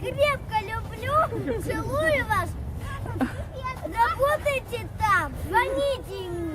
Крепко люблю, целую вас. Работайте там, звоните мне.